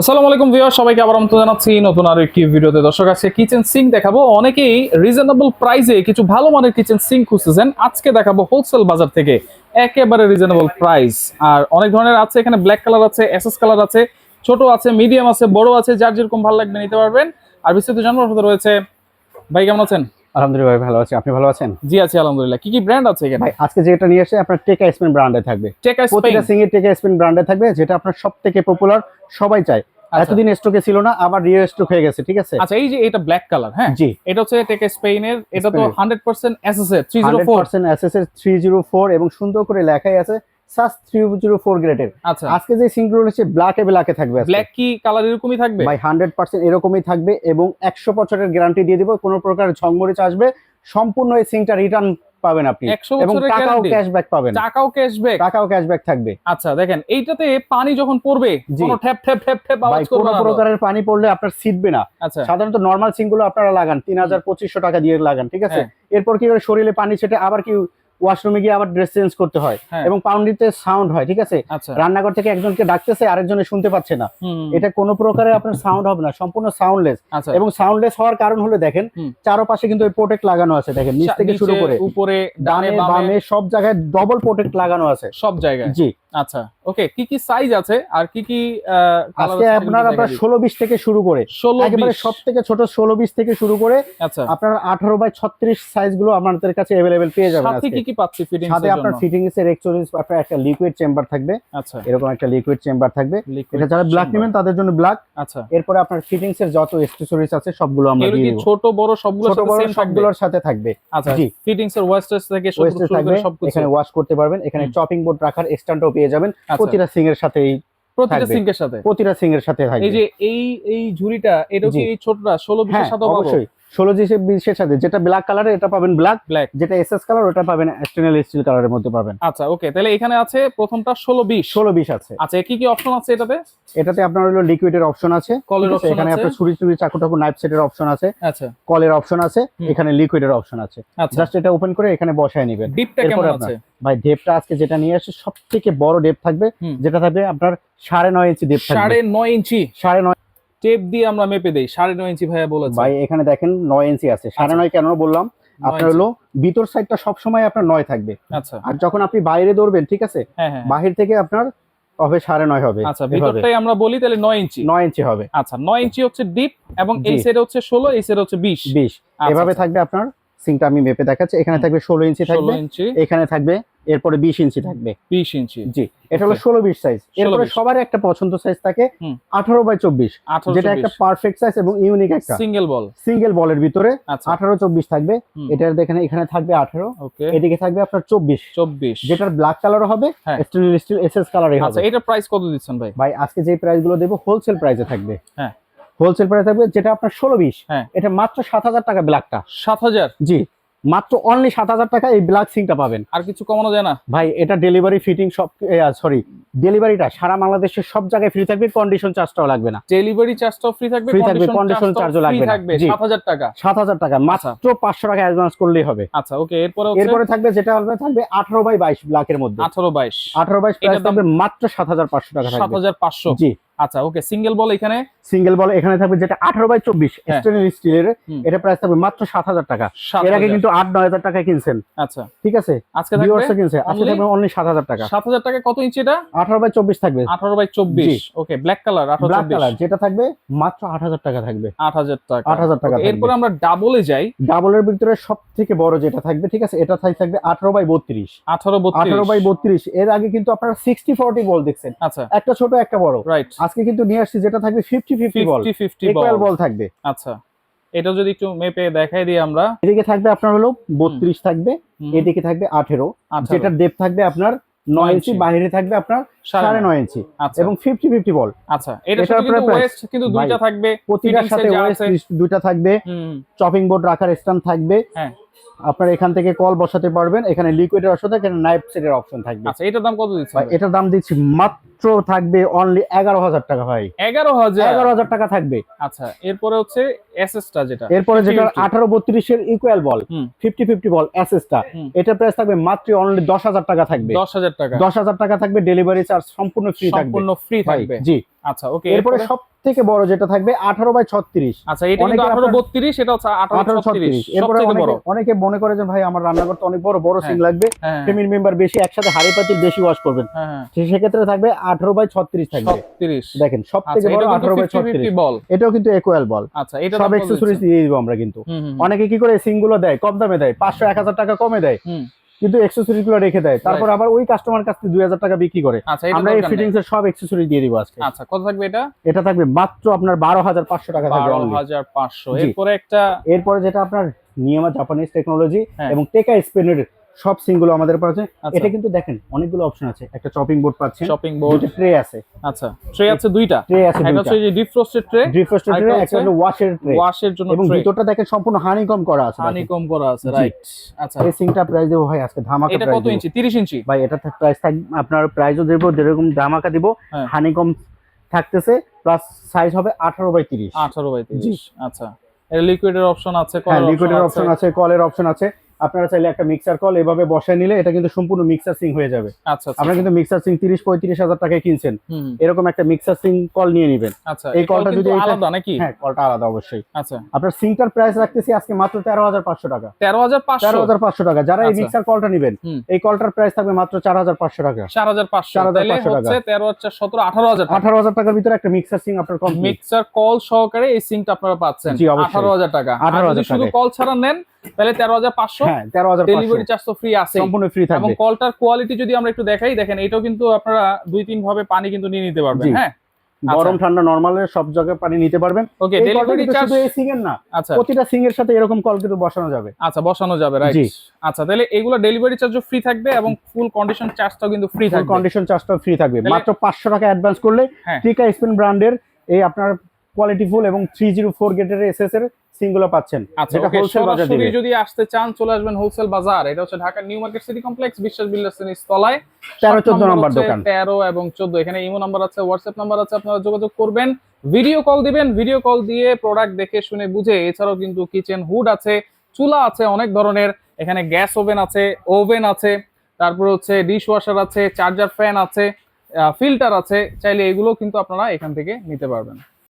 আসসালামু আলাইকুম ভিউয়ার সবাইকে আবার আমন্ত্রণ জানাচ্ছি নতুন আরও একটি ভিডিওতে। দর্শক, আজকে কিচেন সিঙ্ক দেখাবো। অনেকেই রিজনেবল প্রাইসে কিছু ভালো মানের কিচেন সিঙ্ক খুঁজতেছেন। আজকে দেখাবো হোলসেল বাজার থেকে একেবারে রিজনেবল প্রাইস আর অনেক ধরনের আছে, এখানে ব্ল্যাক কালার আছে এসএস কালার আছে, ছোট আছে মিডিয়াম আছে, বড় আছে, যার যেরকম ভালো লাগবে নিতে পারবেন। আর বিস্তারিত সাথে রয়েছে। ভাই, কেমন আছেন? আলহামদুলিল্লাহ ভালো আছি। আপনি ভালো আছেন? জি আছি আলহামদুলিল্লাহ। কি কি ব্র্যান্ড আছে এখানে? আজকে যেটা নিয়ে এসে আপনার টেকা স্পেন ব্র্যান্ডে থাকবে। টেকা স্পেন প্রতিটা সিঙ্গের টেকা স্পেন ব্র্যান্ডে থাকবে যেটা আপনার সব থেকে পপুলার সবাই চায়। এতদিন স্টকে ছিল না আবার রিও স্টক হয়ে গেছে ঠিক আছে? আচ্ছা এই যে এটা ব্ল্যাক কালার হ্যাঁ? জি। এটা হচ্ছে টেকা স্পেনের এটা তো স্পেনের। হান্ড্রেড পার্সেন্ট এসএস এর three zero hundred percent SS এর থ্রি জিরো ফোর এবং সুন্দর করে লেখাই আছে। থ্রি জিরো ফোর গ্রেডের আচ্ছা। আজকে যে সিঙ্গুলো হচ্ছে ব্ল্যাকে ব্ল্যাকে থাকবে ব্ল্যাক কি কালার এরকমই থাকবে? ভাই হান্ড্রেড পার্সেন্ট এরকমই থাকবে এবং একশো বছরের গ্যারান্টি দিয়ে দিব কোনো প্রকার ঝংমরিচ আসবে। সম্পূর্ণ এই সিংটা রিটার্ন পাবেন আপনি। এবং টাকাও ক্যাশব্যাক পাবেন। টাকাও ক্যাশব্যাক টাকাও ক্যাশব্যাক থাকবে। আচ্ছা দেখেন এইটাতে পানি যখন পড়বে। কোনো ঠ্যাপ ঠ্যাপ ঠ্যাপ ঠ্যাপ আওয়াজ করবে না? প্রকারের পানি পড়লে আপনার ছিটবে না। আচ্ছা। সাধারণত নর্মাল সিঙ্গুলো আপনারা লাগান তিন হাজার পঁচিশশো টাকা দিয়ে লাগান ঠিক আছে? হ্যাঁ। এরপর কি করে শরীরে পানি ছেটে আবার কি ওয়াশরুমে গিয়ে আবার ড্রেস চেঞ্জ করতে হয় হ্যাঁ। এবং পাউন্ডিতে সাউন্ড হয় ঠিক আছে? আচ্ছা। রান্নাঘর থেকে একজনকে ডাকতেছে আরেকজনে শুনতে পাচ্ছে না। এটা কোনো প্রকারে আপনার সাউন্ড হবে না সম্পূর্ণ সাউন্ডলেস আচ্ছা। এবং সাউন্ডলেস হওয়ার কারণ হলো দেখেন। চারপাশে কিন্তু প্রোটেক্ট লাগানো আছে দেখেন নিচ থেকে শুরু করে। উপরে ডানে বামে। সব জায়গায় ডবল প্রোটেক্ট লাগানো আছে। সব জায়গায়? জি। আচ্ছা ওকে কি কি সাইজ আছে আর কি কি আজকে আপনার আপনার থেকে শুরু করে 16 একেবারে সব থেকে ছোট ষোলো বিশ থেকে শুরু করে আচ্ছা। আপনার আঠারো বাই ছত্রিশ সাইজগুলো আমাদের কাছে অ্যাভেলেবেল পেয়ে যাবেন সাথে কি কি পাচ্ছি ফিটিং সাথে আপনার ফিটিংস এর এক্সচেঞ্জ আপনার একটা লিকুইড চেম্বার থাকবে। আচ্ছা। এরকম একটা লিকুইড চেম্বার থাকবে। এটা যারা ব্ল্যাক নেবেন তাদের জন্য ব্ল্যাক আচ্ছা। এরপরে আপনার ফিটিংস এর যত অ্যাক্সেসরিজ আছে সবগুলো আমরা দিয়ে কি ছোট বড় সবগুলো ছোট বড় সবগুলোর সাথে থাকবে। আচ্ছা জি। ফিটিংস এর ওয়েস্টেজ থেকে শুরু করে সবকিছু। এখানে ওয়াশ করতে পারবেন। এখানে চপিং বোর্ড রাখার স্ট্যান্ডও পেয়ে যাবেন। আচ্ছা। প্রতিটা সিং এর সাথেই প্রতিটা সিং এর সাথে? প্রতিটা সিং এর সাথে থাকবে এই যে এই এই ঝুড়িটা এটা কি এই ছোটটা? ষোলো হ্যাঁ বিশের সাথে পাবো? অবশ্যই। ষোলো জিসে বিশের সাথে যেটা ব্ল্যাক কালারের এটা পাবেন ব্ল্যাক ব্ল্যাক যেটা এসএস কালার ওটা পাবেন স্টেনলেস স্টিল কালারের মধ্যে পাবেন। আচ্ছা ওকে তাহলে এখানে আছে প্রথমটা ষোলো বিশ। ষোলো বিশ আছে। আচ্ছা কি কি অপশন আছে এটাতে? এটাতে আপনার হলো লিকুইডের অপশন আছে কলের অপশন এখানে আপনার ছুরি ছুরি চাকু টাকু নাইফ সেটের অপশন আছে আচ্ছা। কলের অপশন আছে। এখানে লিকুইডের অপশন আছে। আচ্ছা। জাস্ট এটা ওপেন করে এখানে বসায় নেবেন। ডিপটা কেমন আছে? ভাই ডেপটা আজকে যেটা নিয়ে আসছে সব থেকে বড় ডেপ থাকবে যেটা থাকবে আপনার সাড়ে নয় ইঞ্চি ডেপ থাকবে। সাড়ে নয় ইঞ্চি সাড়ে নয় টেপ দিয়ে আমরা মেপে দেই সাড়ে নয় ইঞ্চি ভাইয়া বলেছে। ভাই এখানে দেখেন নয় ইঞ্চি আছে। সাড়ে আচ্ছা। নয় কেন বললাম? আপনার হলো ভিতর সাইডটা সবসময় আপনার নয় থাকবে। আচ্ছা। আর যখন আপনি বাইরে দৌড়বেন ঠিক আছে? হ্যাঁ হ্যাঁ। বাহির থেকে আপনার হবে সাড়ে নয় হবে। আচ্ছা। ভিতরটাই আমরা বলি তাহলে নয় ইঞ্চি। নয় ইঞ্চি হবে। আচ্ছা নয় ইঞ্চি হচ্ছে ডিপ এবং এই। সাইডে হচ্ছে ষোলো এই সাইডে হচ্ছে বিশ। বিশ। আচ্ছা, এভাবে আচ্ছা। থাকবে আপনার সিংটা আমি মেপে দেখাচ্ছি। এখানে থাকবে ষোলো ইঞ্চি থাকবে। ইঞ্চি। এখানে থাকবে এরপরে বিশ ইঞ্চি থাকবে। বিশ ইঞ্চি। জি এটা হলো ষোলো বিশ সাইজ এরপরে সবার একটা পছন্দ সাইজ থাকে আঠারো বাই চব্বিশ। যেটা একটা পারফেক্ট সাইজ এবং ইউনিক একটা। সিঙ্গেল বল সিঙ্গেল বলের ভিতরে আচ্ছা। আঠারো চব্বিশ থাকবে। এটার দেখেন এখানে থাকবে আঠারো। এদিকে থাকবে আপনার চব্বিশ। চব্বিশ। যেটার ব্ল্যাক কালার হবে। স্টেনলেস স্টিল এসএস কালারই আচ্ছা হবে। এটার প্রাইস কত দিচ্ছেন ভাই? ভাই আজকে যে প্রাইসগুলো দেবো হোলসেল প্রাইসে থাকবে। হ্যাঁ। হোলসেল প্রাইস থাকবে যেটা আপনার ষোলো বিশ। হ্যাঁ। এটা মাত্র সাত হাজার টাকা ব্ল্যাকটা সাত হাজার? জি। মাত্র অনলি সাত হাজার টাকা এই ব্ল্যাক সিংটা পাবেন। আর কিছু কমানো যায় না? ভাই এটা ডেলিভারি ফিটিং সব সরি ডেলিভারিটা সারা বাংলাদেশের সব জায়গায় ফ্রি থাকবে কন্ডিশন চার্জটাও লাগবে না। ডেলিভারি চার্জটাও ফ্রি থাকবে Free থাকবে, charge-ও free লাগবে থাকবে। সাত হাজার টাকা। সাত হাজার টাকা মাত্র পাঁচশো টাকা অ্যাডভান্স করলেই হবে। আচ্ছা ওকে এরপরে এরপরে থাকবে যেটা হবে থাকবে আঠারো বাই বাইশ ব্ল্যাকের মধ্যে। আঠারো বাইশ। আঠারো বাইশ এটার প্রাইস থাকবে মাত্র সাত হাজার পাঁচশো টাকা সাত থাকবে হাজার পাঁচশো। জি। আচ্ছা ওকে সিঙ্গেল বল এখানে? সিঙ্গেল বল এখানে থাকবে যেটা আঠারো বাই চব্বিশ হ্যাঁ। স্টেনলেস স্টিলের হুম। এটা প্রাইস থাকবে মাত্র সাত হাজার টাকা। এর আগে কিন্তু আট নয় হাজার টাকা কিনছেন। আচ্ছা। ঠিক আছে? আজকে কিনছে। আজকে থাকবে অনলি সাত হাজার টাকা। সাত হাজার টাকা কত ইঞ্চি এটা? আঠারো বাই চব্বিশ থাকবে। আঠারো বাই চব্বিশ। Okay black colour black colour যেটা থাকবে মাত্র আট হাজার টাকা থাকবে। আট হাজার টাকা। আট হাজার টাকা এরপরে আমরা ডাবলে যাই। ডাবলের ভিতরে সব থেকে বড় যেটা থাকবে ঠিক আছে? এটা থাক- থাকবে আঠারো বাই বত্রিশ। আঠারো বত্রিশ। আঠারো বাই বত্রিশ। এর আগে কিন্তু আপনারা সিক্সটি ফোরটি বল দেখছেন। আচ্ছা। একটা ছোট একটা বড়। রাইট আজকে কিন্তু নিয়ে আসছি যেটা থাকবে fifty fifty ball fifty ball থাকবে। আচ্ছা এটা যদি একটু মেপে দেখাই দিই আমরা। এদিকে থাকবে আপনার হলো বত্রিশ থাকবে এদিকে থাকবে আঠেরো। 18 যেটার ডেপ থাকবে আপনার নয় ইঞ্চি। বাইরে থাকবে আপনার সাড়ে নয়। ইঞ্চি আচ্ছা। এবং ফিফটি ফিফটি বল আচ্ছা এটা কিন্তু দুইটা থাকবে প্রতিটার সাথে দুইটা থাকবে। চপিং বোর্ড রাখার স্ট্যান্ড থাকবে। হ্যাঁ। আপনার এখান থেকে কল বসাতে পারবেন। এখানে লিকুইডের অপশন থাকে এখানে নাইফ সেটের অপশন থাকবে। আচ্ছা এটার দাম কত দিচ্ছেন? ভাই এটার দাম দিচ্ছি মাত্র থাকবে অনলি এগারো হাজার টাকা ভাই। এগারো হাজার? এগারো হাজার টাকা থাকবে। আচ্ছা এরপরে হচ্ছে এসএসটা যেটা। এরপরে যেটা 50-50 আঠারো বত্রিশের ইকুয়াল বল হুম। ফিফটি ফিফটি বল এসএসটা। এটার প্রাইস থাকবে মাত্র অনলি দশ হাজার টাকা থাকবে। দশ হাজার টাকা। দশ হাজার টাকা থাকবে ডেলিভারি চার্জ সম্পূর্ণ ফ্রি থাকবে। সম্পূর্ণ ফ্রি থাকবে। জি। আচ্ছা ওকে এরপরে সব থেকে বড় যেটা থাকবে আঠারো বাই ছত্রিশ। আচ্ছা এটা কিন্তু অনেকে আঠারো আপনার- বত্রিশ এটা হচ্ছে আঠারো আঠারো ছত্রিশ ছত্রিশ। এরপরে সবচেয়ে বড়। অনেকে- মনে করে যে ভাই আমার রান্নাঘর তো অনেক বড় বড় সিং হ্যাঁ। লাগবে। হ্যাঁ ফ্যামিলি মেম্বার বেশি একসাথে হাড়ি পাতিল বেশি ওয়াশ করবেন। হ্যাঁ হ্যাঁ। সে- সেক্ষেত্রে থাকবে আঠারো বাই ছত্রিশ থাকবে। ছত্রিশ। দেখেন সব আচ্ছা থেকে বড় এটা কিন্তু আঠারো বাই ফিফটি ফিফটি ছত্রিশ। বল এটাও কিন্তু একুয়াল বল আচ্ছা এটা সব এক্সেসরিজ দিয়ে দিব আমরা কিন্তু। অনেকে কি করে সিংগুলো দেয় কম দামে দেয় পাঁচশো এক হাজার টাকা কমে দেয়। কিন্তু এক্সেসরিজগুলো রেখে দেয়। তারপর আবার ওই কাস্টমার কাছ থেকে দুই হাজার টাকা বিক্রি করে। আচ্ছা আমরা এই ফিটিংস এর সব এক্সেসরিজ দিয়ে দিব আজকে। আচ্ছা কত থাকবে এটা? এটা থাকবে মাত্র আপনার বারো হাজার পাঁচশো টাকা থাকবে বারো হাজার পাঁচশো। এরপরে একটা এরপরে যেটা আপনার নিয়মা জাপানিজ টেকনোলজি হ্যাঁ। এবং টেকা স্পেনের সব সিংগুলো আমাদের পাচ্ছে এটা কিন্তু দেখেন অনেকগুলো অপশন আছে। একটা চপিং বোর্ড পাচ্ছেন শপিং বোর্ড দুটো ট্রে আছে। আচ্ছা ট্রে আছে দুইটা? ট্রে আছে একটা হচ্ছে যে deep frosted tray defrosted tray একটা হলো ওয়াশের ট্রে ওয়াশের জন্য এবং ভিতরটা দেখেন সম্পূর্ণ হানিকম করা আছে। হানিকম করা আছে রাইট আচ্ছা। এই সিংটা প্রাইস দেবো ভাই আজকে ধামাকা এটা কত ইঞ্চি? 30 ইঞ্চি? ভাই এটা প্রাইস থাকবে আপনার প্রাইসও দেবো যেরকম ধামাকা দিব হ্যাঁ। হানিকম থাকতেছে প্লাস সাইজ হবে আঠারো বাই তিরিশ। 18 বাই 30 আচ্ছা। এর লিকুইডের অপশন আছে হ্যাঁ কলার লিকুইডের অপশন আছে। কলের অপশন আছে। আপনারা চাইলে একটা মিক্সার কল এভাবে বসায় নিলে এটা কিন্তু সম্পূর্ণ মিক্সার সিং হয়ে যাবে। আচ্ছা আচ্ছা। আপনারা কিন্তু মিক্সার সিং তিরিশ পঁয়ত্রিশ হাজার টাকায় কিনছেন। এরকম একটা মিক্সার সিং কল নিয়ে নেবেন। আচ্ছা এই কলটা যদি আলাদা নাকি? হ্যাঁ কলটা আলাদা অবশ্যই। আচ্ছা। আপনার সিংটার প্রাইস রাখতেছি আজকে মাত্র তেরো হাজার পাঁচশো টাকা। তেরো 13500 হাজার পাঁচশো টাকা। যারা এই আচ্ছা। মিক্সার কলটা নেবেন এই কলটার প্রাইস থাকবে মাত্র চার হাজার পাঁচশো টাকা। 4500 4500 তাহলে টাকা। হচ্ছে 13 হচ্ছে 17 18000 টাকা। আঠারো হাজার টাকার ভিতরে একটা মিক্সার সিং আপনার কমপ্লিট মিক্সার কল সহকারে এই সিঙ্কটা আপনারা পাচ্ছেন। অবশ্যই। 18000 টাকা। 18,000 যদি শুধু কল ছাড়া নেন তাহলে 13500 হ্যাঁ তেরো হাজার ডেলিভারি চার্জ তো ফ্রি আছে সম্পূর্ণ ফ্রি থাকবে। এবং কলটার কোয়ালিটি যদি আমরা একটু দেখাই দেখেন এটাও কিন্তু আপনারা দুই তিন ভাবে পানি কিন্তু নিয়ে নিতে পারবেন হ্যাঁ? গরম ঠান্ডা নর্মালের সব জায়গায় পানি নিতে পারবেন। ওকে ডেলিভারি চার্জ এই সিং এর না আচ্ছা। প্রতিটা সিং এর সাথে এরকম কল কিন্তু বসানো যাবে। আচ্ছা বসানো যাবে রাইট আচ্ছা তাহলে এগুলো ডেলিভারি চার্জও ফ্রি থাকবে এবং ফুল কন্ডিশন চার্জটাও কিন্তু ফ্রি থাকবে। কন্ডিশন চার্জটা ফ্রি থাকবে। মাত্র পাঁচশো টাকা অ্যাডভান্স করলে হ্যাঁ। টিকা স্পিন ব্র্যান্ডের এই আপনার কোয়ালিটি ফুল এবং থ্রি জিরো ফোর গেটের এসএস এর সিংগুলো পাচ্ছেন। আচ্ছা হোলসেল বাজার দিবে। যদি আসতে চান চলে আসবেন হোলসেল বাজার। এটা হচ্ছে ঢাকার new market city complex Biswas builders তলায়। তেরো চোদ্দ নম্বর দোকান। তেরো এবং চোদ্দ। এখানে ইমো নাম্বার আছে হোয়াটসঅ্যাপ নাম্বার আছে আপনারা যোগাযোগ করবেন। ভিডিও কল দিবেন ভিডিও কল দিয়ে প্রোডাক্ট দেখে শুনে বুঝে। এছাড়াও কিন্তু কিচেন হুড আছে চুলা আছে অনেক ধরনের। এখানে গ্যাস ওভেন আছে ওভেন আছে। তারপর হচ্ছে ডিশ ওয়াশার আছে চার্জার ফ্যান আছে ফিল্টার আছে। চাইলে এগুলো কিন্তু আপনারা এখান থেকে নিতে পারবেন।